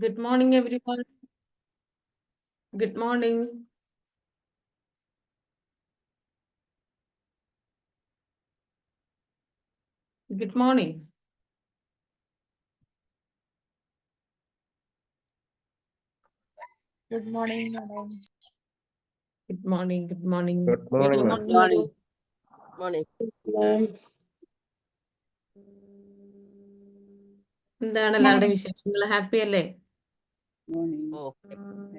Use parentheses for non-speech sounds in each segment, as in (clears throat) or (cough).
Good morning, everyone. Good morning. Good morning. Good morning, madam. Good morning. Good morning. Good morning, ma'am. Good morning. Morning. എന്താണ് എല്ലാവരുടെ വിശേഷങ്ങൾ happy അല്ലേ.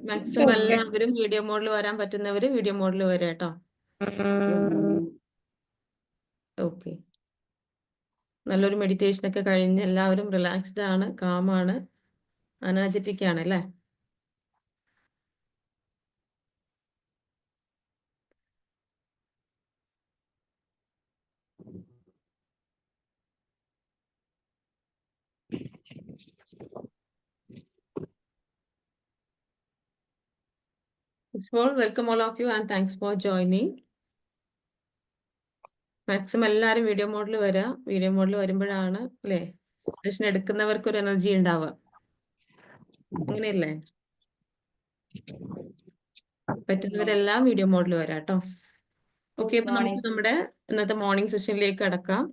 Maximum എല്ലാവരും video മോഡിൽ വരാൻ പറ്റുന്നവര് video മോഡിൽ വരാം കേട്ടോ ഓക്കെ നല്ലൊരു മെഡിറ്റേഷൻ ഒക്കെ കഴിഞ്ഞ് എല്ലാവരും റിലാക്സ്ഡ് ആണ് കാമാണ് അനാജറ്റിക് ആണ് അല്ലേ? First welcome all of you and thanks for joining. Maximum എല്ലാവരും വീഡിയോ മോഡിൽ വരാം. വീഡിയോ മോഡിൽ വരുമ്പോഴാണ് അല്ലേ? സെഷൻ എടുക്കുന്നവർക്ക് ഒരു എനർജി ഉണ്ടാവുക. അങ്ങനെയല്ലേ? പറ്റുന്നവരെല്ലാം വീഡിയോ മോഡിൽ വരാം കേട്ടോ ഓക്കെ അപ്പൊ നമുക്ക് നമ്മുടെ ഇന്നത്തെ മോർണിംഗ് സെഷനിലേക്ക് കടക്കാം.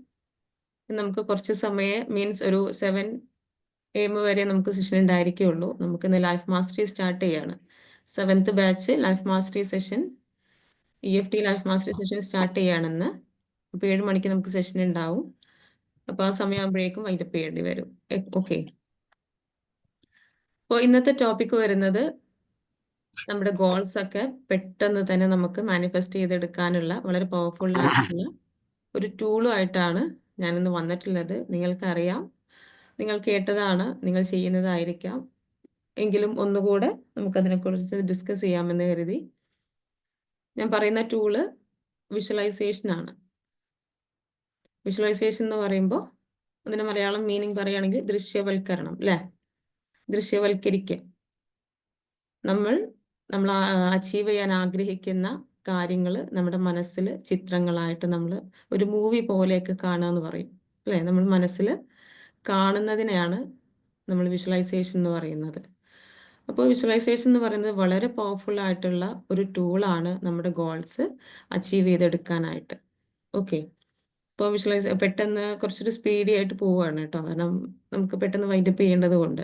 നമുക്ക് കുറച്ച് സമയം മീൻസ് ഒരു സെവൻ എം വരെ നമുക്ക് സെഷൻ ഉണ്ടായിരിക്കുള്ളൂ. നമുക്ക് ഇന്ന് ലൈഫ് മാസ്റ്ററി സ്റ്റാർട്ട് ചെയ്യാണ്. Seventh batch life mastery session E F T life mastery session start ചെയ്യാണെന്ന് അപ്പോൾ ഏഴ് മണിക്ക് നമുക്ക് സെഷൻ ഉണ്ടാവും അപ്പോൾ ആ സമയമാകുമ്പോഴേക്കും അതിന്റെ പേടി വരും. ഓക്കെ അപ്പോൾ ഇന്നത്തെ ടോപ്പിക് വരുന്നത് നമ്മുടെ ഗോൾസ് ഒക്കെ പെട്ടെന്ന് തന്നെ നമുക്ക് മാനിഫെസ്റ്റ് ചെയ്തെടുക്കാനുള്ള വളരെ പവർഫുൾ ആയിട്ടുള്ള ഒരു ടൂളും ആയിട്ടാണ് ഞാനിന്ന് വന്നിട്ടുള്ളത്. നിങ്ങൾക്കറിയാം. നിങ്ങൾ കേട്ടതാണ് നിങ്ങൾ ചെയ്യുന്നതായിരിക്കാം. എങ്കിലും ഒന്നുകൂടെ നമുക്കതിനെക്കുറിച്ച് ഡിസ്കസ് ചെയ്യാമെന്ന് കരുതി. ഞാൻ പറയുന്ന ടൂൾ വിഷ്വലൈസേഷൻ ആണ്. വിഷ്വലൈസേഷൻ എന്ന് പറയുമ്പോൾ അതിന് മലയാളം മീനിങ് പറയുകയാണെങ്കിൽ ദൃശ്യവൽക്കരണം അല്ലേ? ദൃശ്യവൽക്കരിക്കുക നമ്മൾ നമ്മൾ അച്ചീവ് ചെയ്യാൻ ആഗ്രഹിക്കുന്ന കാര്യങ്ങൾ നമ്മുടെ മനസ്സിൽ ചിത്രങ്ങളായിട്ട് നമ്മൾ ഒരു മൂവി പോലെയൊക്കെ കാണുക എന്ന് പറയും അല്ലേ? നമ്മൾ മനസ്സിൽ കാണുന്നതിനെയാണ് നമ്മൾ വിഷ്വലൈസേഷൻ എന്ന് പറയുന്നത്. അപ്പോൾ വിഷ്വലൈസേഷൻ എന്ന് പറയുന്നത് വളരെ പവർഫുൾ ആയിട്ടുള്ള ഒരു ടൂളാണ് നമ്മുടെ ഗോൾസ് അച്ചീവ് ചെയ്തെടുക്കാനായിട്ട്. ഓക്കെ ഇപ്പോൾ വിഷ്വലൈസ് പെട്ടെന്ന് കുറച്ചൊരു സ്പീഡി ആയിട്ട് പോവുകയാണ് കേട്ടോ. കാരണം നമുക്ക് പെട്ടെന്ന് വൈൻഡപ്പ് ചെയ്യേണ്ടത് കൊണ്ട്.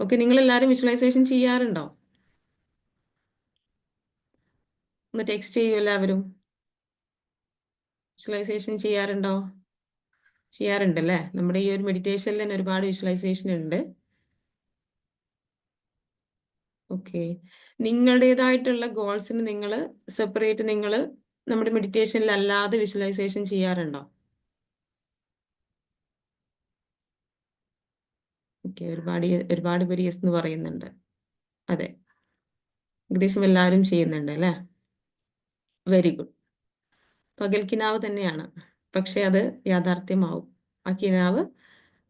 ഓക്കെ നിങ്ങൾ എല്ലാവരും വിഷ്വലൈസേഷൻ ചെയ്യാറുണ്ടോ? ഒന്ന് ടെക്സ്റ്റ് ചെയ്യൂ എല്ലാവരും. വിഷ്വലൈസേഷൻ ചെയ്യാറുണ്ടോ? ചെയ്യാറുണ്ടല്ലേ നമ്മുടെ ഈ ഒരു മെഡിറ്റേഷനിൽ തന്നെ ഒരുപാട് വിഷ്വലൈസേഷൻ ഉണ്ട്. ഓക്കെ. നിങ്ങളുടേതായിട്ടുള്ള ഗോൾസിന് നിങ്ങൾ സെപ്പറേറ്റ് നിങ്ങൾ നമ്മുടെ മെഡിറ്റേഷനിൽ അല്ലാതെ വിഷ്വലൈസേഷൻ ചെയ്യാറുണ്ടോ? ഓക്കെ ഒരുപാട് ഒരുപാട് പേര് യെസ് എന്ന് പറയുന്നുണ്ട്. അതെ. ഏകദേശം എല്ലാവരും ചെയ്യുന്നുണ്ട് അല്ലേ? Very good. പകൽ കിനാവ് തന്നെയാണ്. പക്ഷെ അത് യാഥാർത്ഥ്യമാവും. ആ കിനാവ്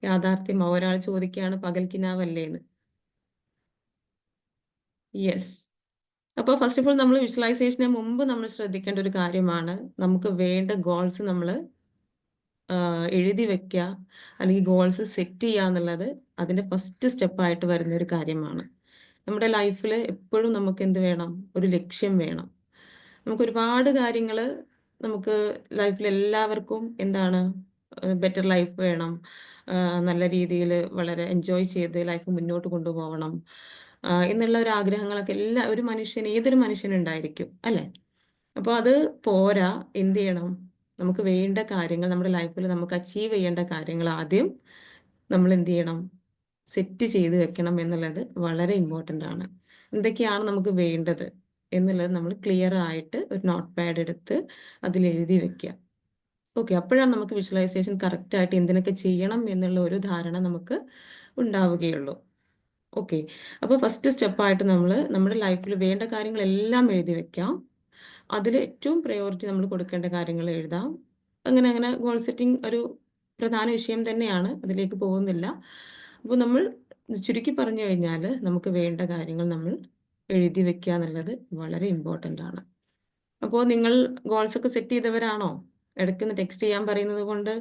യാഥാർത്ഥ്യമാവും. ഒരാൾ ചോദിക്കുകയാണ് പകൽ കിനാവ് അല്ലേ എന്ന്. യെസ് അപ്പോൾ ഫസ്റ്റ് ഓഫ് ഓൾ നമ്മൾ വിഷ്വലൈസേഷന് മുമ്പ് നമ്മൾ ശ്രദ്ധിക്കേണ്ട ഒരു കാര്യമാണ്. നമുക്ക് വേണ്ട ഗോൾസ് നമ്മൾ എഴുതി വെക്കുക അല്ലെങ്കിൽ ഗോൾസ് സെറ്റ് ചെയ്യുക എന്നുള്ളത് അതിന്റെ ഫസ്റ്റ് സ്റ്റെപ്പായിട്ട് വരുന്ന ഒരു കാര്യമാണ്. നമ്മുടെ ലൈഫിൽ എപ്പോഴും നമുക്ക് എന്ത് വേണം? ഒരു ലക്ഷ്യം വേണം. നമുക്ക് ഒരുപാട് കാര്യങ്ങൾ നമുക്ക് ലൈഫിൽ എല്ലാവർക്കും എന്താണ് ബെറ്റർ ലൈഫ് വേണം. നല്ല രീതിയിൽ വളരെ എൻജോയ് ചെയ്ത് ലൈഫ് മുന്നോട്ട് കൊണ്ടുപോകണം എന്നുള്ള ഒരു ആഗ്രഹങ്ങളൊക്കെ എല്ലാ ഒരു മനുഷ്യന് ഏതൊരു മനുഷ്യനുണ്ടായിരിക്കും അല്ലേ? അപ്പോൾ അത് പോരാ എന്ത് ചെയ്യണം? നമുക്ക് വേണ്ട കാര്യങ്ങൾ നമ്മുടെ ലൈഫിൽ നമുക്ക് അച്ചീവ് ചെയ്യേണ്ട കാര്യങ്ങൾ ആദ്യം നമ്മൾ എന്ത് ചെയ്യണം? സെറ്റ് ചെയ്ത് വെക്കണം എന്നുള്ളത് വളരെ ഇമ്പോർട്ടന്റ് ആണ്. എന്തൊക്കെയാണ് നമുക്ക് വേണ്ടത് എന്നുള്ളത് നമ്മൾ ക്ലിയർ ആയിട്ട് ഒരു നോട്ട് പാഡ് എടുത്ത് അതിൽ എഴുതി വെക്കുക. ഓക്കെ അപ്പോഴാണ് നമുക്ക് വിഷ്വലൈസേഷൻ കറക്റ്റായിട്ട് എന്തിനൊക്കെ ചെയ്യണം എന്നുള്ള ഒരു ധാരണ നമുക്ക് ഉണ്ടാവുകയുള്ളൂ. ഓക്കെ അപ്പോൾ ഫസ്റ്റ് സ്റ്റെപ്പായിട്ട് നമ്മൾ നമ്മുടെ ലൈഫിൽ വേണ്ട കാര്യങ്ങളെല്ലാം എഴുതി വെക്കാം. അതിൽ ഏറ്റവും പ്രയോറിറ്റി നമ്മൾ കൊടുക്കേണ്ട കാര്യങ്ങൾ എഴുതാം. അങ്ങനെ അങ്ങനെ ഗോൾ സെറ്റിംഗ് ഒരു പ്രധാന വിഷയം തന്നെയാണ്. അതിലേക്ക് പോകുന്നില്ല. അപ്പോൾ നമ്മൾ ചുരുക്കി പറഞ്ഞു കഴിഞ്ഞാൽ നമുക്ക് വേണ്ട കാര്യങ്ങൾ നമ്മൾ എഴുതി വെക്കുക എന്നുള്ളത് വളരെ ഇമ്പോർട്ടന്റ് ആണ്. അപ്പോൾ നിങ്ങൾ ഗോൾസ് ഒക്കെ സെറ്റ് ചെയ്തവരാണോ? ഇടയ്ക്കൊന്ന് ടെക്സ്റ്റ് ചെയ്യാൻ പറയുന്നത് കൊണ്ട്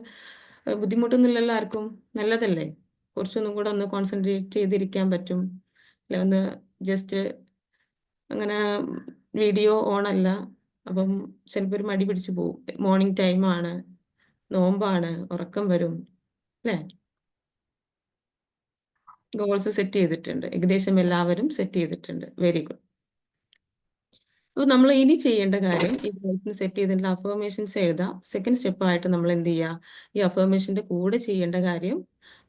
ബുദ്ധിമുട്ടൊന്നുമില്ലല്ലോ ആർക്കും? നല്ലതല്ലേ? കുറച്ചൊന്നും കൂടെ ഒന്ന് കോൺസെൻട്രേറ്റ് ചെയ്തിരിക്കാൻ പറ്റും. അല്ലെ ഒന്ന് ജസ്റ്റ് അങ്ങനെ വീഡിയോ ഓൺ അല്ല. അപ്പം ചിലപ്പോൾ ഒരു മടി പിടിച്ചു പോകും മോർണിംഗ് ടൈമാണ് നോമ്പാണ്. ഉറക്കം വരും. അല്ലേ? ഗോൾസ് സെറ്റ് ചെയ്തിട്ടുണ്ട്. ഏകദേശം എല്ലാവരും സെറ്റ് ചെയ്തിട്ടുണ്ട്. വെരി ഗുഡ് അപ്പോൾ നമ്മൾ ഇനി ചെയ്യേണ്ട കാര്യം ഈ ഗോൾസിന് സെറ്റ് ചെയ്തിട്ടുള്ള അഫർമേഷൻസ് എഴുതാം. സെക്കൻഡ് സ്റ്റെപ്പായിട്ട് നമ്മൾ എന്ത് ചെയ്യുക ഈ അഫർമേഷന്റെ കൂടെ ചെയ്യേണ്ട കാര്യം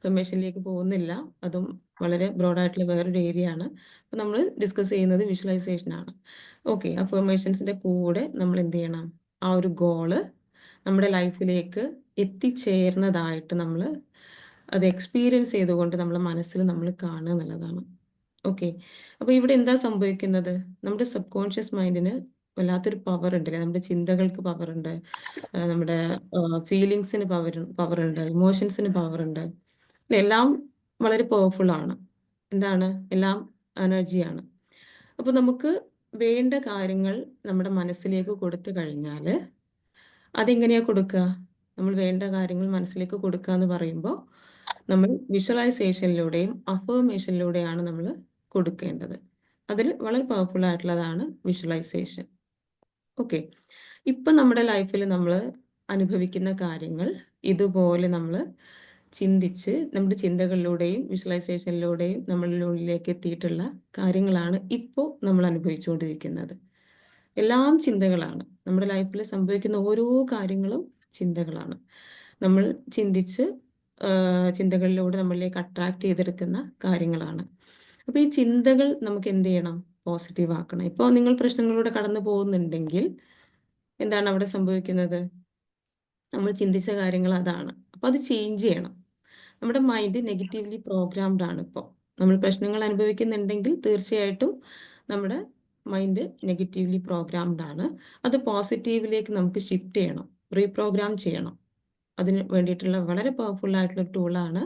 അഫർമേഷനിലേക്ക് പോകുന്നില്ല. അതും വളരെ ബ്രോഡായിട്ടുള്ള വേറൊരു ഏരിയ ആണ്. അപ്പോൾ നമ്മൾ ഡിസ്കസ് ചെയ്യുന്നത് വിഷ്വലൈസേഷൻ ആണ്. ഓക്കെ അഫർമേഷൻസിന്റെ കൂടെ നമ്മൾ എന്ത് ചെയ്യണം? ആ ഒരു ഗോൾ നമ്മുടെ ലൈഫിലേക്ക് എത്തിച്ചേർന്നതായിട്ട് നമ്മൾ അത് എക്സ്പീരിയൻസ് ചെയ്തുകൊണ്ട് നമ്മളെ മനസ്സിൽ നമ്മൾ കാണുക എന്നുള്ളതാണ്. ഓക്കെ അപ്പോൾ ഇവിടെ എന്താ സംഭവിക്കുന്നത്? നമ്മുടെ സബ് കോൺഷ്യസ് മൈൻഡിന് വല്ലാത്തൊരു പവർ ഉണ്ട് അല്ലേ? നമ്മുടെ ചിന്തകൾക്ക് പവർ ഉണ്ട്. നമ്മുടെ ഫീലിങ്സിന് പവർ പവർ ഉണ്ട്. ഇമോഷൻസിന് പവർ ഉണ്ട്? എല്ലാം വളരെ പവർഫുൾ ആണ്. എന്താണ്? എല്ലാം എനർജിയാണ് അപ്പോൾ നമുക്ക് വേണ്ട കാര്യങ്ങൾ നമ്മുടെ മനസ്സിലേക്ക് കൊടുത്തു കഴിഞ്ഞാൽ അതെങ്ങനെയാ കൊടുക്കുക? നമ്മൾ വേണ്ട കാര്യങ്ങൾ മനസ്സിലേക്ക് കൊടുക്കുക എന്ന് പറയുമ്പോൾ നമ്മൾ വിഷ്വലൈസേഷനിലൂടെയും അഫർമേഷനിലൂടെയാണ് നമ്മൾ കൊടുക്കേണ്ടത്. അതിൽ വളരെ പവർഫുൾ ആയിട്ടുള്ളതാണ് വിഷ്വലൈസേഷൻ ഓക്കെ ഇപ്പം നമ്മുടെ ലൈഫിൽ നമ്മൾ അനുഭവിക്കുന്ന കാര്യങ്ങൾ ഇതുപോലെ നമ്മൾ ചിന്തിച്ച് നമ്മുടെ ചിന്തകളിലൂടെയും വിഷ്വലൈസേഷനിലൂടെയും നമ്മളുടെ ഉള്ളിലേക്ക് എത്തിയിട്ടുള്ള കാര്യങ്ങളാണ് ഇപ്പോൾ നമ്മൾ അനുഭവിച്ചുകൊണ്ടിരിക്കുന്നത്. എല്ലാം ചിന്തകളാണ്. നമ്മുടെ ലൈഫിൽ സംഭവിക്കുന്ന ഓരോ കാര്യങ്ങളും ചിന്തകളാണ്. നമ്മൾ ചിന്തിച്ച് ചിന്തകളിലൂടെ നമ്മളിലേക്ക് അട്രാക്ട് ചെയ്തെടുക്കുന്ന കാര്യങ്ങളാണ്. അപ്പോൾ ഈ ചിന്തകൾ നമുക്ക് എന്ത് ചെയ്യണം? പോസിറ്റീവ് ആക്കണം. ഇപ്പോൾ നിങ്ങൾ പ്രശ്നങ്ങളിലൂടെ കടന്നു പോകുന്നുണ്ടെങ്കിൽ എന്താണ് അവിടെ സംഭവിക്കുന്നത്? നമ്മൾ ചിന്തിച്ച കാര്യങ്ങൾ അതാണ്. അപ്പോൾ അത് ചേഞ്ച് ചെയ്യണം. നമ്മുടെ മൈൻഡ് നെഗറ്റീവ്ലി പ്രോഗ്രാംഡ് ആണ് ഇപ്പോൾ നമ്മൾ പ്രശ്നങ്ങൾ അനുഭവിക്കുന്നുണ്ടെങ്കിൽ തീർച്ചയായിട്ടും നമ്മുടെ മൈൻഡ് നെഗറ്റീവ്ലി പ്രോഗ്രാംഡ് ആണ്. അത് പോസിറ്റീവിലേക്ക് നമുക്ക് ഷിഫ്റ്റ് ചെയ്യണം റീപ്രോഗ്രാം ചെയ്യണം. അതിന് വേണ്ടിയിട്ടുള്ള വളരെ പവർഫുൾ ആയിട്ടുള്ള ടൂളാണ്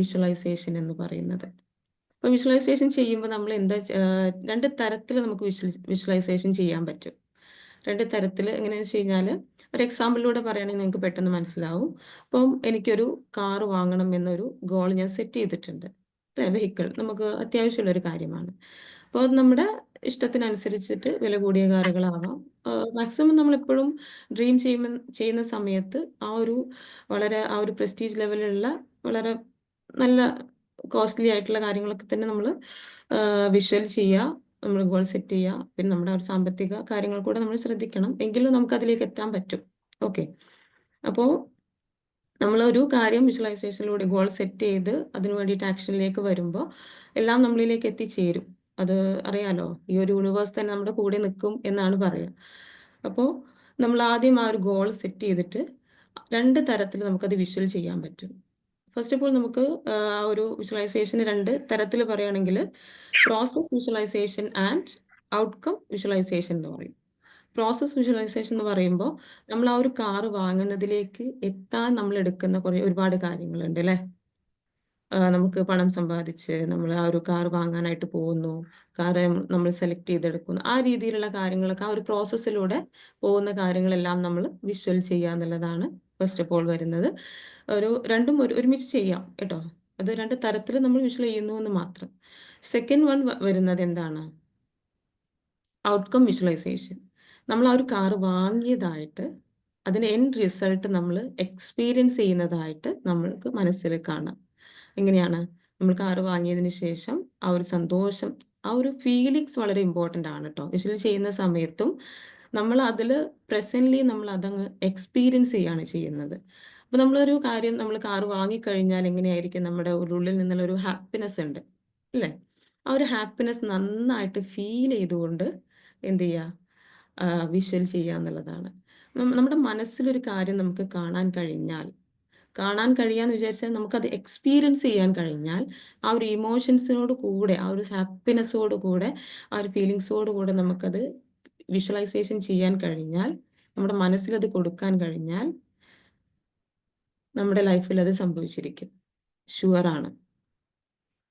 വിഷ്വലൈസേഷൻ എന്ന് പറയുന്നത്. അപ്പോൾ വിഷ്വലൈസേഷൻ ചെയ്യുമ്പോൾ നമ്മൾ എന്താ രണ്ട് തരത്തിൽ നമുക്ക് വിഷ്വലൈസേഷൻ ചെയ്യാൻ പറ്റും. രണ്ട് തരത്തിൽ എങ്ങനെയാണെന്ന് വെച്ച് കഴിഞ്ഞാൽ ഒരു എക്സാമ്പിളിലൂടെ പറയുകയാണെങ്കിൽ നിങ്ങൾക്ക് പെട്ടെന്ന് മനസ്സിലാവും. അപ്പം എനിക്കൊരു കാർ വാങ്ങണം എന്നൊരു ഗോൾ ഞാൻ സെറ്റ് ചെയ്തിട്ടുണ്ട്. അല്ലേ? വെഹിക്കിൾ നമുക്ക് അത്യാവശ്യമുള്ളൊരു കാര്യമാണ്. അപ്പോൾ നമ്മുടെ ഇഷ്ടത്തിനനുസരിച്ചിട്ട് വില കൂടിയ കാറുകളാവാം. മാക്സിമം നമ്മളെപ്പോഴും ഡ്രീം ചെയ്യുന്ന ചെയ്യുന്ന സമയത്ത് ആ ഒരു വളരെ ആ ഒരു പ്രസ്റ്റീജ് ലെവലിലുള്ള വളരെ നല്ല കോസ്റ്റ്ലി ആയിട്ടുള്ള കാര്യങ്ങളൊക്കെ തന്നെ നമ്മൾ വിഷ്വൽ ചെയ്യുക നമ്മൾ ഗോൾ സെറ്റ് ചെയ്യുക പിന്നെ നമ്മുടെ ഒരു സാമ്പത്തിക കാര്യങ്ങൾ കൂടെ നമ്മൾ ശ്രദ്ധിക്കണം. എങ്കിലും നമുക്ക് അതിലേക്ക് എത്താൻ പറ്റും. ഓക്കെ അപ്പോൾ നമ്മൾ ഒരു കാര്യം വിഷ്വലൈസേഷനിലൂടെ ഗോൾ സെറ്റ് ചെയ്ത് അതിന് വേണ്ടിയിട്ട് ആക്ഷനിലേക്ക് വരുമ്പോൾ എല്ലാം നമ്മളിലേക്ക് എത്തിച്ചേരും. അത് അറിയാലോ? ഈ ഒരു യൂണിവേഴ്സ് തന്നെ നമ്മുടെ കൂടെ നിൽക്കും എന്നാണ് പറയുക അപ്പോൾ നമ്മൾ ആദ്യം ആ ഒരു ഗോൾ സെറ്റ് ചെയ്തിട്ട് രണ്ട് തരത്തിൽ നമുക്കത് വിഷ്വൽ ചെയ്യാൻ പറ്റും. ഫസ്റ്റ് ഓഫ് ഓൾ നമുക്ക് ഒരു വിഷ്വലൈസേഷൻ രണ്ട് തരത്തിൽ പറയുകയാണെങ്കിൽ process visualization and outcome visualization എന്ന് പറയും. പ്രോസസ് വിഷ്വലൈസേഷൻ എന്ന് പറയുമ്പോൾ നമ്മൾ ആ ഒരു കാർ വാങ്ങുന്നതിലേക്ക് എത്താൻ നമ്മൾ എടുക്കുന്ന കുറേ ഒരുപാട് കാര്യങ്ങളുണ്ട് അല്ലേ? നമുക്ക് പണം സമ്പാദിച്ച് നമ്മൾ ആ ഒരു കാർ വാങ്ങാനായിട്ട് പോകുന്നു. കാർ നമ്മൾ സെലക്ട് ചെയ്തെടുക്കുന്നു. ആ രീതിയിലുള്ള കാര്യങ്ങളൊക്കെ ആ ഒരു പ്രോസസ്സിലൂടെ പോകുന്ന കാര്യങ്ങളെല്ലാം നമ്മൾ വിഷ്വൽ ചെയ്യുക എന്നുള്ളതാണ് ഫസ്റ്റ് ഓഫ് ഓൾ വരുന്നത്. ഒരു രണ്ടും ഒരു ഒരുമിച്ച് ചെയ്യാം കേട്ടോ. അത് രണ്ട് തരത്തിൽ നമ്മൾ വിഷ്വൽ ചെയ്യുന്നു എന്ന് മാത്രം. സെക്കൻഡ് വൺ വരുന്നത് എന്താണ്? ഔട്ട്കം വിഷ്വലൈസേഷൻ നമ്മൾ ആ ഒരു കാറ് വാങ്ങിയതായിട്ട് അതിന് എൻ റിസൾട്ട് നമ്മൾ എക്സ്പീരിയൻസ് ചെയ്യുന്നതായിട്ട് നമ്മൾക്ക് മനസ്സിൽ കാണാം. എങ്ങനെയാണ്? നമ്മൾ കാറ് വാങ്ങിയതിന് ശേഷം ആ ഒരു സന്തോഷം ആ ഒരു ഫീലിങ്സ് വളരെ ഇമ്പോർട്ടന്റ് ആണ് കേട്ടോ. വിഷ്വൽ ചെയ്യുന്ന സമയത്തും നമ്മൾ അതിൽ പ്രസന്റ്ലി നമ്മൾ അതങ്ങ് എക്സ്പീരിയൻസ് ചെയ്യാണ് ചെയ്യുന്നത്. അപ്പോൾ നമ്മളൊരു കാര്യം നമ്മൾ കാറ് വാങ്ങിക്കഴിഞ്ഞാൽ എങ്ങനെയായിരിക്കും നമ്മുടെ ഉള്ളിൽ നിന്നുള്ള ഒരു ഹാപ്പിനെസ് ഉണ്ട് അല്ലേ? ആ ഒരു ഹാപ്പിനെസ് നന്നായിട്ട് ഫീൽ ചെയ്തുകൊണ്ട് എന്ത് ചെയ്യുക വിഷ്വൽ ചെയ്യുക എന്നുള്ളതാണ്. നമ്മുടെ മനസ്സിലൊരു കാര്യം നമുക്ക് കാണാൻ കഴിഞ്ഞാൽ കാണാൻ കഴിയാന്ന് വിചാരിച്ചാൽ നമുക്കത് എക്സ്പീരിയൻസ് ചെയ്യാൻ കഴിഞ്ഞാൽ ആ ഒരു ഇമോഷൻസിനോട് കൂടെ ആ ഒരു ഹാപ്പിനെസ്സോട് കൂടെ ആ ഒരു ഫീലിങ്സോട് കൂടെ നമുക്കത് വിഷ്വലൈസേഷൻ ചെയ്യാൻ കഴിഞ്ഞാൽ നമ്മുടെ മനസ്സിൽ അത് കൊടുക്കാൻ കഴിഞ്ഞാൽ നമ്മുടെ ലൈഫിൽ അത് സംഭവിച്ചിരിക്കും. ഷുവറാണ്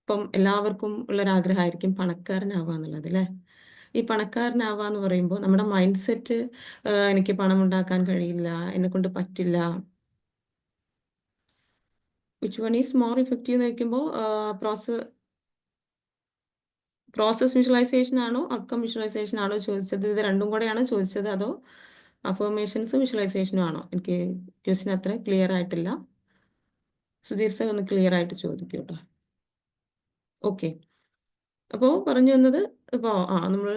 ഇപ്പം എല്ലാവർക്കും ഉള്ളൊരാഗ്രഹമായിരിക്കും പണക്കാരനാവുക എന്നുള്ളത് അല്ലേ? ഈ പണക്കാരനാവുക എന്ന് പറയുമ്പോൾ നമ്മുടെ മൈൻഡ് സെറ്റ് എനിക്ക് പണം ഉണ്ടാക്കാൻ കഴിയില്ല എന്നെ കൊണ്ട് പറ്റില്ല. Which one is more effective എന്ന് വയ്ക്കുമ്പോൾ പ്രോസസ് പ്രോസസ് വിഷ്വലൈസേഷൻ ആണോ ഔട്ട്കം വിഷ്വലൈസേഷൻ ആണോ ചോദിച്ചത്? ഇത് രണ്ടും കൂടെയാണോ ചോദിച്ചത് അതോ അഫർമേഷൻസും വിഷ്വലൈസേഷനും ആണോ? എനിക്ക് ക്വസ്റ്റ്യൻ അത്ര ക്ലിയർ ആയിട്ടില്ല. സുധീർ സർ ഒന്ന് ക്ലിയർ ആയിട്ട് ചോദിക്കൂ കേട്ടോ ഓക്കെ അപ്പോൾ പറഞ്ഞു വന്നത് ഇപ്പോൾ ആ നമ്മൾ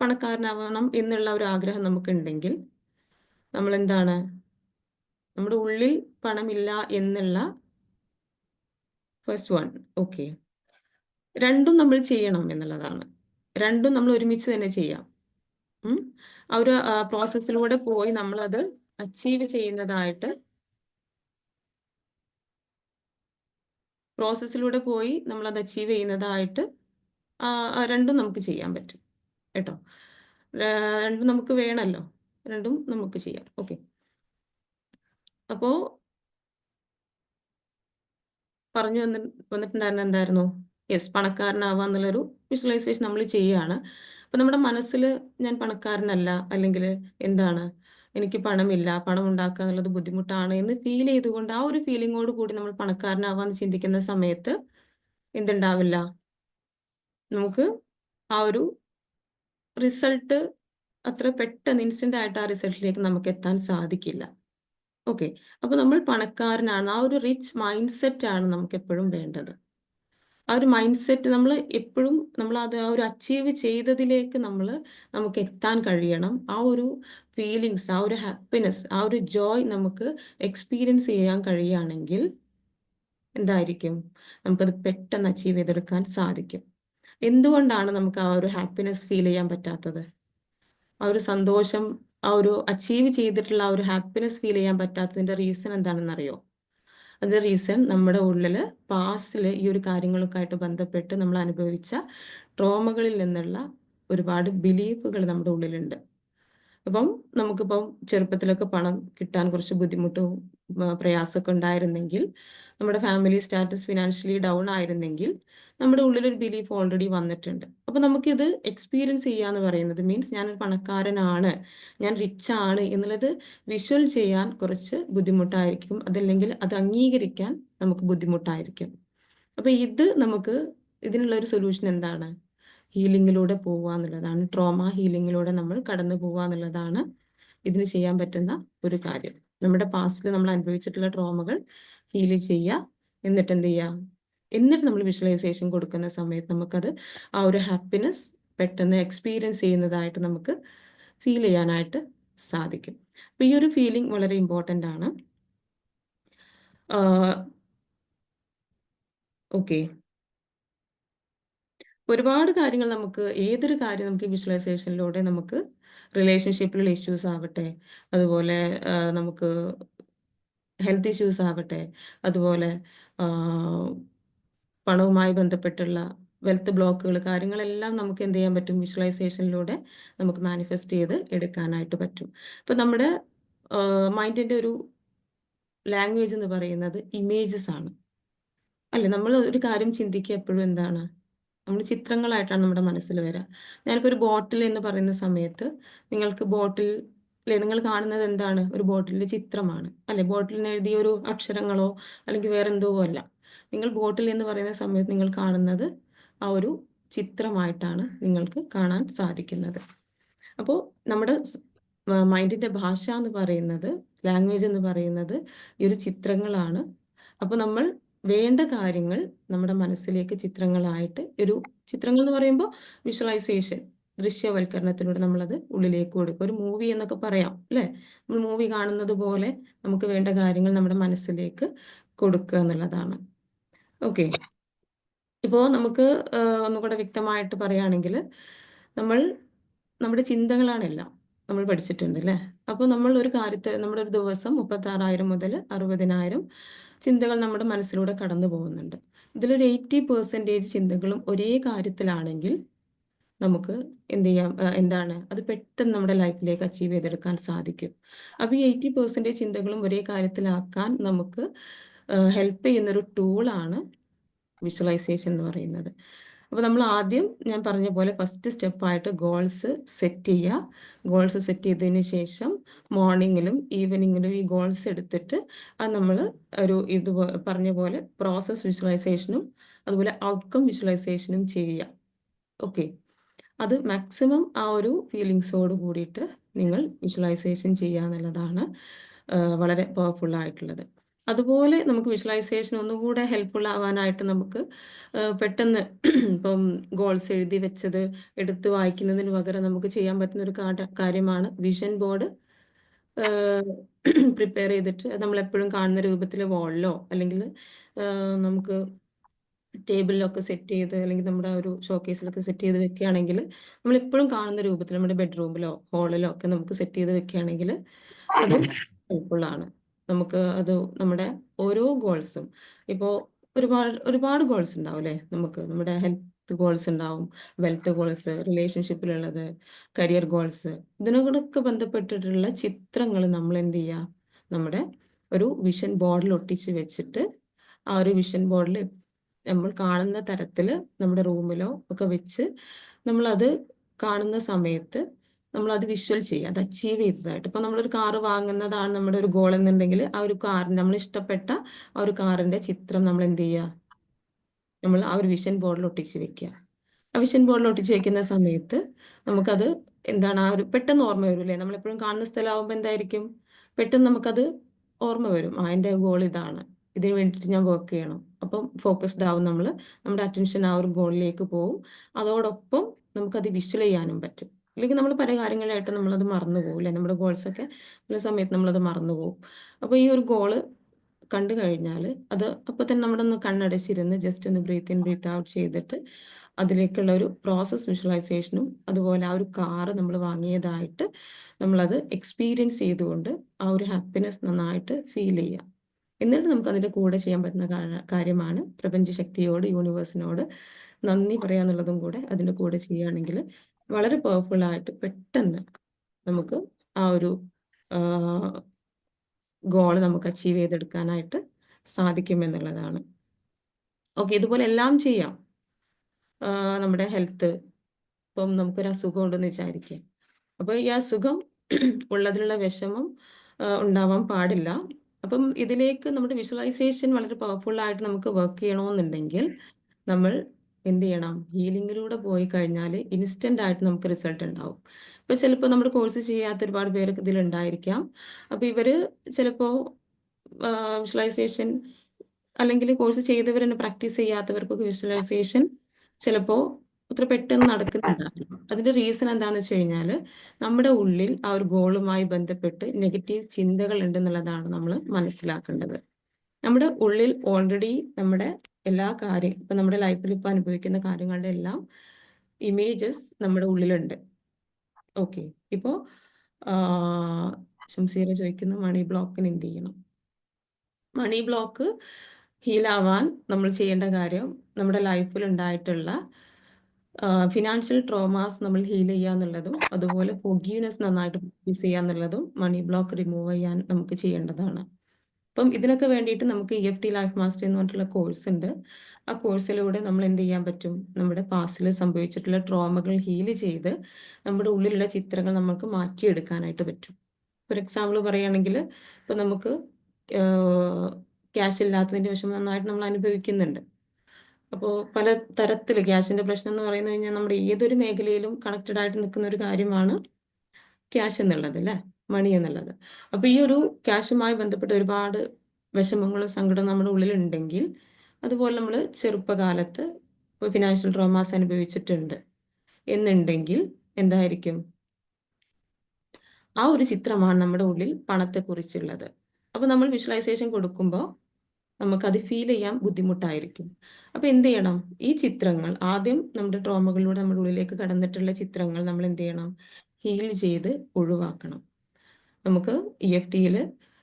പണക്കാരനാവണം എന്നുള്ള ഒരു ആഗ്രഹം നമുക്കുണ്ടെങ്കിൽ നമ്മൾ എന്താണ് നമ്മുടെ ഉള്ളിൽ പണമില്ല എന്നുള്ള ഫസ്റ്റ് വൺ ഓക്കെ രണ്ടും നമ്മൾ ചെയ്യണം എന്നുള്ളതാണ്. രണ്ടും നമ്മൾ ഒരുമിച്ച് തന്നെ ചെയ്യാം. ആ ഒരു പ്രോസസ്സിലൂടെ പോയി നമ്മളത് അച്ചീവ് ചെയ്യുന്നതായിട്ട് പ്രോസസ്സിലൂടെ പോയി നമ്മളത് അച്ചീവ് ചെയ്യുന്നതായിട്ട് രണ്ടും നമുക്ക് ചെയ്യാൻ പറ്റും. കേട്ടോ? രണ്ടും നമുക്ക് വേണമല്ലോ? രണ്ടും നമുക്ക് ചെയ്യാം. ഓക്കെ. അപ്പോ പറഞ്ഞു വന്നി വന്നിട്ടുണ്ടായിരുന്ന എന്തായിരുന്നു? യെസ് പണക്കാരനാവാ എന്നുള്ളൊരു വിഷ്വലൈസേഷൻ നമ്മൾ ചെയ്യുകയാണ് അപ്പം നമ്മുടെ മനസ്സിൽ ഞാൻ പണക്കാരനല്ല അല്ലെങ്കിൽ എന്താണ്? എനിക്ക് പണമില്ല പണം ഉണ്ടാക്കുക എന്നുള്ളത് ബുദ്ധിമുട്ടാണ് എന്ന് ഫീൽ ചെയ്തുകൊണ്ട് ആ ഒരു ഫീലിങ്ങോട് കൂടി നമ്മൾ പണക്കാരനാവാന്ന് ചിന്തിക്കുന്ന സമയത്ത് എന്തുണ്ടാവില്ല? നമുക്ക് ആ ഒരു റിസൾട്ട് അത്ര പെട്ടെന്ന് ഇൻസ്റ്റന്റ് ആയിട്ട് ആ റിസൾട്ടിലേക്ക് നമുക്ക് എത്താൻ സാധിക്കില്ല. ഓക്കെ അപ്പൊ നമ്മൾ പണക്കാരനാണ്. ആ ഒരു റിച്ച് മൈൻഡ് സെറ്റ് ആണ് നമുക്ക് എപ്പോഴും വേണ്ടത്. ആ ഒരു മൈൻഡ് സെറ്റ് നമ്മൾ എപ്പോഴും നമ്മൾ അത് ആ ഒരു അച്ചീവ് ചെയ്തതിലേക്ക് നമ്മൾ നമുക്ക് എത്താൻ കഴിയണം. ആ ഒരു ഫീലിങ്സ് ആ ഒരു ഹാപ്പിനെസ് ആ ഒരു ജോയ് നമുക്ക് എക്സ്പീരിയൻസ് ചെയ്യാൻ കഴിയുകയാണെങ്കിൽ എന്തായിരിക്കും? നമുക്കത് പെട്ടെന്ന് അച്ചീവ് ചെയ്തെടുക്കാൻ സാധിക്കും. എന്തുകൊണ്ടാണ് നമുക്ക് ആ ഒരു ഹാപ്പിനെസ് ഫീൽ ചെയ്യാൻ പറ്റാത്തത്? ആ ഒരു സന്തോഷം ആ ഒരു അച്ചീവ് ചെയ്തിട്ടുള്ള ആ ഒരു ഹാപ്പിനെസ് ഫീൽ ചെയ്യാൻ പറ്റാത്തതിന്റെ റീസൺ എന്താണെന്ന് അതിന്റെ റീസൺ നമ്മുടെ ഉള്ളിൽ പാസ്റ്റിൽ ഈ ഒരു കാര്യങ്ങളൊക്കെ ആയിട്ട് ബന്ധപ്പെട്ട് നമ്മൾ അനുഭവിച്ച ട്രോമകളിൽ നിന്നുള്ള ഒരുപാട് ബിലീഫുകൾ നമ്മുടെ ഉള്ളിലുണ്ട്. അപ്പം നമുക്കിപ്പം ചെറുപ്പത്തിലൊക്കെ പണം കിട്ടാൻ കുറച്ച് ബുദ്ധിമുട്ടും പ്രയാസമൊക്കെ ഉണ്ടായിരുന്നെങ്കിൽ നമ്മുടെ ഫാമിലി സ്റ്റാറ്റസ് ഫിനാൻഷ്യലി ഡൗൺ ആയിരുന്നെങ്കിൽ നമ്മുടെ ഉള്ളിൽ ഒരു ബിലീഫ് ഓൾറെഡി വന്നിട്ടുണ്ട്. അപ്പൊ നമുക്കിത് എക്സ്പീരിയൻസ് ചെയ്യാന്ന് പറയുന്നത് മീൻസ് ഞാനൊരു പണക്കാരനാണ് ഞാൻ റിച്ച് ആണ് എന്നുള്ളത് വിഷ്വൽ ചെയ്യാൻ കുറച്ച് ബുദ്ധിമുട്ടായിരിക്കും. അതല്ലെങ്കിൽ അത് അംഗീകരിക്കാൻ നമുക്ക് ബുദ്ധിമുട്ടായിരിക്കും. അപ്പൊ ഇത് നമുക്ക് ഇതിനുള്ള ഒരു സൊല്യൂഷൻ എന്താണ്? ഹീലിങ്ങിലൂടെ പോവുക എന്നുള്ളതാണ്. ട്രോമ ഹീലിങ്ങിലൂടെ നമ്മൾ കടന്നു പോവുക എന്നുള്ളതാണ് ഇതിന് ചെയ്യാൻ പറ്റുന്ന ഒരു കാര്യം. നമ്മുടെ പാസ്റ്റിൽ നമ്മൾ അനുഭവിച്ചിട്ടുള്ള ട്രോമകൾ ഹീൽ ചെയ്യുക. എന്നിട്ട് എന്ത് ചെയ്യുക? എന്നിട്ട് നമ്മൾ വിഷ്വലൈസേഷൻ കൊടുക്കുന്ന സമയത്ത് നമുക്കത് ആ ഒരു ഹാപ്പിനെസ് പെട്ടെന്ന് എക്സ്പീരിയൻസ് ചെയ്യുന്നതായിട്ട് നമുക്ക് ഫീൽ ചെയ്യാനായിട്ട് സാധിക്കും. അപ്പൊ ഈ ഒരു ഫീലിംഗ് വളരെ ഇമ്പോർട്ടന്റ് ആണ്. ഓക്കെ ഒരുപാട് കാര്യങ്ങൾ നമുക്ക് ഏതൊരു കാര്യം നമുക്ക് വിഷ്വലൈസേഷനിലൂടെ നമുക്ക് റിലേഷൻഷിപ്പിലുള്ള ഇഷ്യൂസ് ആവട്ടെ അതുപോലെ നമുക്ക് ഹെൽത്ത് ഇഷ്യൂസ് ആവട്ടെ അതുപോലെ പണവുമായി ബന്ധപ്പെട്ടുള്ള വെൽത്ത് ബ്ലോക്കുകൾ കാര്യങ്ങളെല്ലാം നമുക്ക് എന്ത് ചെയ്യാൻ പറ്റും? വിഷ്വലൈസേഷനിലൂടെ നമുക്ക് മാനിഫെസ്റ്റ് ചെയ്ത് എടുക്കാനായിട്ട് പറ്റും. ഇപ്പം നമ്മുടെ മൈൻഡിന്റെ ഒരു ലാംഗ്വേജ് എന്ന് പറയുന്നത് ഇമേജസ് ആണ്. അല്ലെ? നമ്മൾ ഒരു കാര്യം ചിന്തിക്കുക എപ്പോഴും എന്താണ്? നമ്മൾ ചിത്രങ്ങളായിട്ടാണ് നമ്മുടെ മനസ്സിൽ വരിക ഞാനിപ്പോൾ ഒരു ബോട്ടിൽ എന്ന് പറയുന്ന സമയത്ത് നിങ്ങൾക്ക് ബോട്ടിൽ അല്ലെ? നിങ്ങൾ കാണുന്നത് എന്താണ്? ഒരു ബോട്ടിലിന്റെ ചിത്രമാണ്. അല്ലെ? ബോട്ടിലിന് എഴുതിയ ഒരു അക്ഷരങ്ങളോ അല്ലെങ്കിൽ വേറെ എന്തോ അല്ല. നിങ്ങൾ ബോട്ടിൽ എന്ന് പറയുന്ന സമയത്ത് നിങ്ങൾ കാണുന്നത് ആ ഒരു ചിത്രമായിട്ടാണ് നിങ്ങൾക്ക് കാണാൻ സാധിക്കുന്നത്. അപ്പോൾ നമ്മുടെ മൈൻഡിന്റെ ഭാഷ എന്ന് പറയുന്നത് ലാംഗ്വേജ് എന്ന് പറയുന്നത് ഈ ഒരു ചിത്രങ്ങളാണ്. അപ്പോൾ നമ്മൾ വേണ്ട കാര്യങ്ങൾ നമ്മുടെ മനസ്സിലേക്ക് ചിത്രങ്ങളായിട്ട് ഒരു ചിത്രങ്ങൾ എന്ന് പറയുമ്പോൾ വിഷ്വലൈസേഷൻ ദൃശ്യവൽക്കരണത്തിലൂടെ നമ്മളത് ഉള്ളിലേക്ക് കൊടുക്കും. ഒരു മൂവി എന്നൊക്കെ പറയാം അല്ലേ? നമ്മൾ മൂവി കാണുന്നത് പോലെ നമുക്ക് വേണ്ട കാര്യങ്ങൾ നമ്മുടെ മനസ്സിലേക്ക് കൊടുക്കുക എന്നുള്ളതാണ്. ഓക്കെ ഇപ്പോ നമുക്ക് ഒന്നുകൂടെ വ്യക്തമായിട്ട് പറയുകയാണെങ്കിൽ നമ്മൾ നമ്മുടെ ചിന്തകളാണ് എല്ലാം നമ്മൾ പഠിച്ചിട്ടുണ്ട് അല്ലേ? അപ്പോൾ നമ്മൾ ഒരു കാര്യത്തെ നമ്മുടെ ഒരു ദിവസം മുപ്പത്താറായിരം മുതൽ അറുപതിനായിരം ചിന്തകൾ നമ്മുടെ മനസ്സിലൂടെ കടന്നു പോകുന്നുണ്ട്. ഇതിലൊരു എയ്റ്റി പെർസെന്റേജ് ചിന്തകളും ഒരേ കാര്യത്തിലാണെങ്കിൽ നമുക്ക് എന്ത് ചെയ്യാം? എന്താണ്? അത് പെട്ടെന്ന് നമ്മുടെ ലൈഫിലേക്ക് അച്ചീവ് ചെയ്തെടുക്കാൻ സാധിക്കും. അപ്പോൾ ഈ എയ്റ്റി പെർസെന്റേജ് ചിന്തകളും ഒരേ കാര്യത്തിലാക്കാൻ നമുക്ക് ഹെൽപ്പ് ചെയ്യുന്നൊരു ടൂളാണ് വിഷ്വലൈസേഷൻ എന്ന് പറയുന്നത്. അപ്പോൾ നമ്മൾ ആദ്യം ഞാൻ പറഞ്ഞ പോലെ ഫസ്റ്റ് സ്റ്റെപ്പായിട്ട് ഗോൾസ് സെറ്റ് ചെയ്യുക ഗോൾസ് സെറ്റ് ചെയ്തതിന് ശേഷം മോർണിംഗിലും ഈവനിങ്ങിലും ഈ ഗോൾസ് എടുത്തിട്ട് അത് നമ്മൾ ഒരു ഇത് പറഞ്ഞ പോലെ പ്രോസസ് വിഷ്വലൈസേഷനും അതുപോലെ ഔട്ട്കം വിഷ്വലൈസേഷനും ചെയ്യുക ഓക്കെ അത് മാക്സിമം ആ ഒരു ഫീലിങ്സോട് കൂടിയിട്ട് നിങ്ങൾ വിഷ്വലൈസേഷൻ ചെയ്യുക എന്നുള്ളതാണ് വളരെ പവർഫുൾ ആയിട്ടുള്ളത്. അതുപോലെ നമുക്ക് വിഷ്വലൈസേഷൻ ഒന്നുകൂടെ ഹെൽപ്ഫുൾ ആവാനായിട്ട് നമുക്ക് പെട്ടെന്ന് (clears throat) ഇപ്പം ഗോൾസ് എഴുതി വെച്ചത് എടുത്ത് വായിക്കുന്നതിന് പകരം നമുക്ക് ചെയ്യാൻ പറ്റുന്ന ഒരു കാര- കാര്യമാണ് വിഷൻ ബോർഡ് പ്രിപ്പയർ ചെയ്തിട്ട് നമ്മൾ എപ്പോഴും കാണുന്ന രൂപത്തിൽ വാളിലോ അല്ലെങ്കിൽ നമുക്ക് ടേബിളിലൊക്കെ സെറ്റ് ചെയ്ത് അല്ലെങ്കിൽ നമ്മുടെ ഒരു ഷോക്കേസിലൊക്കെ സെറ്റ് ചെയ്ത് വെക്കുകയാണെങ്കിൽ നമ്മൾ എപ്പോഴും കാണുന്ന രൂപത്തിൽ നമ്മുടെ ബെഡ്റൂമിലോ ഹാളിലോ ഒക്കെ നമുക്ക് സെറ്റ് ചെയ്ത് വെക്കുകയാണെങ്കിൽ അത് ഹെൽപ്ഫുൾ ആണ്. നമുക്ക് അത് നമ്മുടെ ഓരോ ഗോൾസും ഇപ്പോൾ ഒരുപാട് ഒരുപാട് ഗോൾസ് ഉണ്ടാവും അല്ലേ? നമുക്ക് നമ്മുടെ ഹെൽത്ത് ഗോൾസ് ഉണ്ടാവും. വെൽത്ത് ഗോൾസ് റിലേഷൻഷിപ്പിലുള്ളത് കരിയർ ഗോൾസ് ഇതിനോടൊക്കെ ബന്ധപ്പെട്ടിട്ടുള്ള ചിത്രങ്ങൾ നമ്മൾ എന്ത് ചെയ്യുക? നമ്മുടെ ഒരു വിഷൻ ബോർഡിൽ ഒട്ടിച്ച് വെച്ചിട്ട് ആ ഒരു വിഷൻ ബോർഡിൽ നമ്മൾ കാണുന്ന തരത്തിൽ നമ്മുടെ റൂമിലോ ഒക്കെ വെച്ച് നമ്മളത് കാണുന്ന സമയത്ത് നമ്മൾ അത് വിഷ്വൽ ചെയ്യുക. അത് അച്ചീവ് ചെയ്തതായിട്ട്. ഇപ്പൊ നമ്മളൊരു കാറ് വാങ്ങുന്നതാണ് നമ്മുടെ ഒരു ഗോൾ എന്നുണ്ടെങ്കിൽ ആ ഒരു കാറിന് നമ്മൾ ഇഷ്ടപ്പെട്ട ആ ഒരു കാറിന്റെ ചിത്രം നമ്മൾ എന്ത് ചെയ്യുക? നമ്മൾ ആ ഒരു വിഷൻ ബോർഡിൽ ഒട്ടിച്ച് വെക്കുക. ആ വിഷൻ ബോർഡിൽ ഒട്ടിച്ച് വെക്കുന്ന സമയത്ത് നമുക്കത് എന്താണ് ആ ഒരു പെട്ടെന്ന് ഓർമ്മ വരില്ലേ നമ്മളെപ്പോഴും കാണുന്ന സ്ഥലമാകുമ്പോൾ എന്തായിരിക്കും? പെട്ടെന്ന് നമുക്കത് ഓർമ്മ വരും. ആ എന്റെ ഗോൾ ഇതാണ്. ഇതിന് വേണ്ടിയിട്ട് ഞാൻ വർക്ക് ചെയ്യണം. അപ്പം ഫോക്കസ്ഡ് ആവും നമ്മൾ നമ്മുടെ അറ്റൻഷൻ ആ ഒരു ഗോളിലേക്ക് പോവും. അതോടൊപ്പം നമുക്കത് വിഷ്വൽ ചെയ്യാനും പറ്റും. അല്ലെങ്കിൽ നമ്മൾ പല കാര്യങ്ങളായിട്ട് നമ്മളത് മറന്നു പോകും അല്ലേ? നമ്മുടെ ഗോൾസൊക്കെ പല സമയത്ത് നമ്മളത് മറന്നു പോകും. അപ്പോൾ ഈ ഒരു ഗോൾ കണ്ടു കഴിഞ്ഞാൽ അത് അപ്പോൾ തന്നെ നമ്മുടെ ഒന്ന് കണ്ണടച്ചിരുന്ന് ജസ്റ്റ് ഒന്ന് ബ്രീത്ത് ഇൻ ബ്രീത്ത് ഔട്ട് ചെയ്തിട്ട് അതിലേക്കുള്ള ഒരു പ്രോസസ് വിഷ്വലൈസേഷനും അതുപോലെ ആ ഒരു കാറ് നമ്മൾ വാങ്ങിയതായിട്ട് നമ്മളത് എക്സ്പീരിയൻസ് ചെയ്തുകൊണ്ട് ആ ഒരു ഹാപ്പിനെസ് നന്നായിട്ട് ഫീൽ ചെയ്യുക എന്നിട്ട് നമുക്ക് അതിന്റെ കൂടെ ചെയ്യാൻ പറ്റുന്ന കാര്യമാണ് കാര്യമാണ് പ്രപഞ്ചശക്തിയോട് യൂണിവേഴ്സിനോട് നന്ദി പറയാന്നുള്ളതും കൂടെ അതിന്റെ കൂടെ ചെയ്യുകയാണെങ്കിൽ വളരെ പവർഫുൾ ആയിട്ട് പെട്ടെന്ന് നമുക്ക് ആ ഒരു ഗോൾ നമുക്ക് അച്ചീവ് ചെയ്തെടുക്കാനായിട്ട് സാധിക്കുമെന്നുള്ളതാണ് ഓക്കെ ഇതുപോലെ എല്ലാം ചെയ്യാം. നമ്മുടെ ഹെൽത്ത് ഇപ്പം നമുക്കൊരു അസുഖം ഉണ്ടെന്ന് വിചാരിക്കുക. അപ്പോൾ ഈ അസുഖം ഉള്ളതിലുള്ള വിഷമം ഉണ്ടാവാൻ പാടില്ല. അപ്പം ഇതിലേക്ക് നമ്മുടെ വിഷ്വലൈസേഷൻ വളരെ പവർഫുൾ ആയിട്ട് നമുക്ക് വർക്ക് ചെയ്യണമെന്നുണ്ടെങ്കിൽ നമ്മൾ എന്ത് ചെയ്യണം? ഹീലിംഗിലൂടെ പോയി കഴിഞ്ഞാൽ ഇൻസ്റ്റന്റ് ആയിട്ട് നമുക്ക് റിസൾട്ട് ഉണ്ടാവും. ഇപ്പൊ ചിലപ്പോൾ നമ്മൾ കോഴ്സ് ചെയ്യാത്ത ഒരുപാട് പേര് ഇതിലുണ്ടായിരിക്കാം അപ്പൊ ഇവർ ചിലപ്പോൾ വിഷ്വലൈസേഷൻ അല്ലെങ്കിൽ കോഴ്സ് ചെയ്തവർ തന്നെ പ്രാക്ടീസ് ചെയ്യാത്തവർക്കൊക്കെ വിഷ്വലൈസേഷൻ ചിലപ്പോൾ അത്ര പെട്ടെന്ന് നടക്കുന്നുണ്ടാവില്ല. അതിന്റെ റീസൺ എന്താന്ന് വെച്ച് കഴിഞ്ഞാൽ നമ്മുടെ ഉള്ളിൽ ആ ഒരു ഗോളുമായി ബന്ധപ്പെട്ട് നെഗറ്റീവ് ചിന്തകൾ ഉണ്ടെന്നുള്ളതാണ് നമ്മൾ മനസ്സിലാക്കേണ്ടത്. നമ്മുടെ ഉള്ളിൽ ഓൾറെഡി നമ്മുടെ എല്ലാ കാര്യം ഇപ്പം നമ്മുടെ ലൈഫിൽ ഇപ്പം അനുഭവിക്കുന്ന കാര്യങ്ങളുടെ എല്ലാം ഇമേജസ് നമ്മുടെ ഉള്ളിലുണ്ട്. ഓക്കെ ഇപ്പോ ശംസീറ ചോദിക്കുന്നു മണി ബ്ലോക്കിന് എന്ത് ചെയ്യണം? മണി ബ്ലോക്ക് ഹീലാവാൻ നമ്മൾ ചെയ്യേണ്ട കാര്യം നമ്മുടെ ലൈഫിൽ ഉണ്ടായിട്ടുള്ള ഫിനാൻഷ്യൽ ട്രോമാസ് നമ്മൾ ഹീൽ ചെയ്യുക എന്നുള്ളതും അതുപോലെ ഫോഗീവ്നെസ് നന്നായിട്ട് പ്രാക്ടീസ് ചെയ്യുക എന്നുള്ളതും മണി ബ്ലോക്ക് റിമൂവ് ചെയ്യാൻ നമുക്ക് ചെയ്യേണ്ടതാണ്. അപ്പം ഇതിനൊക്കെ വേണ്ടിയിട്ട് നമുക്ക് E F T life master എന്ന് പറഞ്ഞിട്ടുള്ള കോഴ്സ് ഉണ്ട്. ആ കോഴ്സിലൂടെ നമ്മൾ എന്ത് ചെയ്യാൻ പറ്റും? നമ്മുടെ പാസ്റ്റിൽ സംഭവിച്ചിട്ടുള്ള ട്രോമകൾ ഹീൽ ചെയ്ത് നമ്മുടെ ഉള്ളിലുള്ള ചിത്രങ്ങൾ നമുക്ക് മാറ്റിയെടുക്കാനായിട്ട് പറ്റും. ഫോർ എക്സാമ്പിൾ പറയുകയാണെങ്കിൽ ഇപ്പം നമുക്ക് ക്യാഷ് ഇല്ലാത്തതിന്റെ വിഷമം നന്നായിട്ട് നമ്മൾ അനുഭവിക്കുന്നുണ്ട്. അപ്പോൾ പല തരത്തിൽ ക്യാഷിന്റെ പ്രശ്നം എന്ന് പറയുന്നത് കഴിഞ്ഞാൽ നമ്മുടെ ഏതൊരു മേഖലയിലും കണക്റ്റഡ് ആയിട്ട് നിൽക്കുന്ന ഒരു കാര്യമാണ് ക്യാഷ് എന്നുള്ളത് അല്ലേ? മണി എന്നുള്ളത്. അപ്പൊ ഈ ഒരു ക്യാഷുമായി ബന്ധപ്പെട്ട ഒരുപാട് വിഷമങ്ങളും സങ്കടവും നമ്മുടെ ഉള്ളിലുണ്ടെങ്കിൽ അതുപോലെ നമ്മൾ ചെറുപ്പകാലത്ത് ഫിനാൻഷ്യൽ ട്രോമാസ് അനുഭവിച്ചിട്ടുണ്ട് എന്നുണ്ടെങ്കിൽ എന്തായിരിക്കും? ആ ഒരു ചിത്രമാണ് നമ്മുടെ ഉള്ളിൽ പണത്തെക്കുറിച്ചുള്ളത്. അപ്പൊ നമ്മൾ വിഷ്വലൈസേഷൻ കൊടുക്കുമ്പോൾ നമുക്കത് ഫീൽ ചെയ്യാൻ ബുദ്ധിമുട്ടായിരിക്കും. അപ്പൊ എന്ത് ചെയ്യണം? ഈ ചിത്രങ്ങൾ ആദ്യം നമ്മുടെ ട്രോമകളിലൂടെ നമ്മുടെ ഉള്ളിലേക്ക് കടന്നിട്ടുള്ള ചിത്രങ്ങൾ നമ്മൾ എന്ത് ചെയ്യണം? ഹീൽ ചെയ്ത് ഒഴിവാക്കണം. നമുക്ക് ഇ എഫ് ടിയിൽ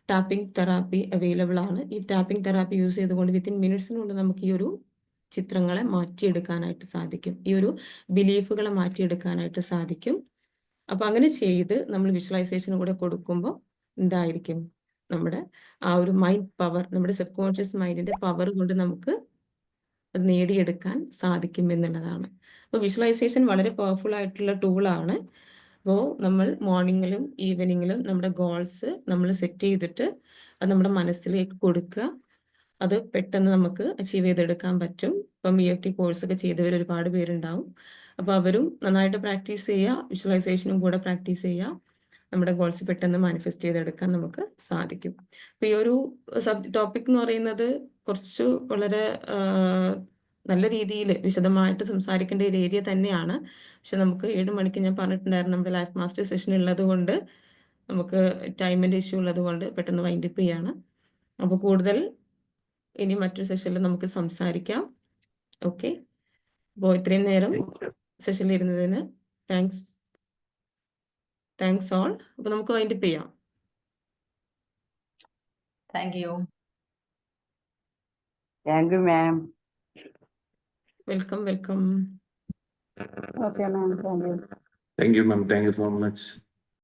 ടാപ്പിംഗ് തെറാപ്പി അവൈലബിൾ ആണ്. ഈ ടാപ്പിംഗ് തെറാപ്പി യൂസ് ചെയ്തുകൊണ്ട് വിത്തിൻ മിനിറ്റ്സിനുള്ളിൽ നമുക്ക് ഈ ഒരു ചിത്രങ്ങളെ മാറ്റിയെടുക്കാനായിട്ട് സാധിക്കും. ഈ ഒരു ബിലീഫുകളെ മാറ്റിയെടുക്കാനായിട്ട് സാധിക്കും. അപ്പൊ അങ്ങനെ ചെയ്ത് നമ്മൾ വിഷ്വലൈസേഷൻ കൂടെ കൊടുക്കുമ്പോൾ എന്തായിരിക്കും? നമ്മുടെ ആ ഒരു മൈൻഡ് പവർ നമ്മുടെ സബ് കോൺഷ്യസ് മൈൻഡിന്റെ പവർ കൊണ്ട് നമുക്ക് നേടിയെടുക്കാൻ സാധിക്കും എന്നുള്ളതാണ്. അപ്പോൾ വിഷ്വലൈസേഷൻ വളരെ പവർഫുൾ ആയിട്ടുള്ള ടൂളാണ് അപ്പോൾ നമ്മൾ മോർണിംഗിലും ഈവനിങ്ങിലും നമ്മുടെ ഗോൾസ് നമ്മൾ സെറ്റ് ചെയ്തിട്ട് അത് നമ്മുടെ മനസ്സിലേക്ക് കൊടുക്കുക. അത് പെട്ടെന്ന് നമുക്ക് അച്ചീവ് ചെയ്തെടുക്കാൻ പറ്റും. ഇപ്പം ഇ എഫ് ടി കോഴ്സ് ഒക്കെ ചെയ്തവർ ഒരുപാട് പേരുണ്ടാവും. അപ്പോൾ അവരും നന്നായിട്ട് പ്രാക്ടീസ് ചെയ്യുക വിഷ്വലൈസേഷനും കൂടെ പ്രാക്ടീസ് ചെയ്യുക. നമ്മുടെ ഗോൾസ് പെട്ടെന്ന് മാനിഫെസ്റ്റ് ചെയ്തെടുക്കാൻ നമുക്ക് സാധിക്കും. അപ്പോൾ ഈ ഒരു സബ് ടോപ്പിക് എന്ന് പറയുന്നത് കുറച്ച് വളരെ നല്ല രീതിയിൽ വിശദമായിട്ട് സംസാരിക്കേണ്ട ഒരു ഏരിയ തന്നെയാണ്. പക്ഷെ നമുക്ക് ഏഴ് മണിക്ക് ഞാൻ പറഞ്ഞിട്ടുണ്ടായിരുന്നു നമ്മുടെ ലൈഫ് മാസ്റ്റർ സെഷൻ ഉള്ളത് കൊണ്ട്. നമുക്ക് ടൈമിന്റെ ഇഷ്യൂ ഉള്ളത് കൊണ്ട് പെട്ടെന്ന് വൈൻഡപ്പ് ചെയ്യാണ്. അപ്പോൾ കൂടുതൽ ഇനി മറ്റൊരു സെഷനിൽ നമുക്ക് സംസാരിക്കാം. ഓക്കെ? അപ്പോൾ ഇത്രയും നേരം സെഷനിൽ ഇരുന്നതിന് താങ്ക്സ്. Thanks all. അപ്പോൾ നമുക്ക് വൈൻഡപ്പ് ചെയ്യാം. Thank you. Thank you ma'am. Welcome, welcome. Okay, ma'am, thank you. Thank you, ma'am. Thank you so much.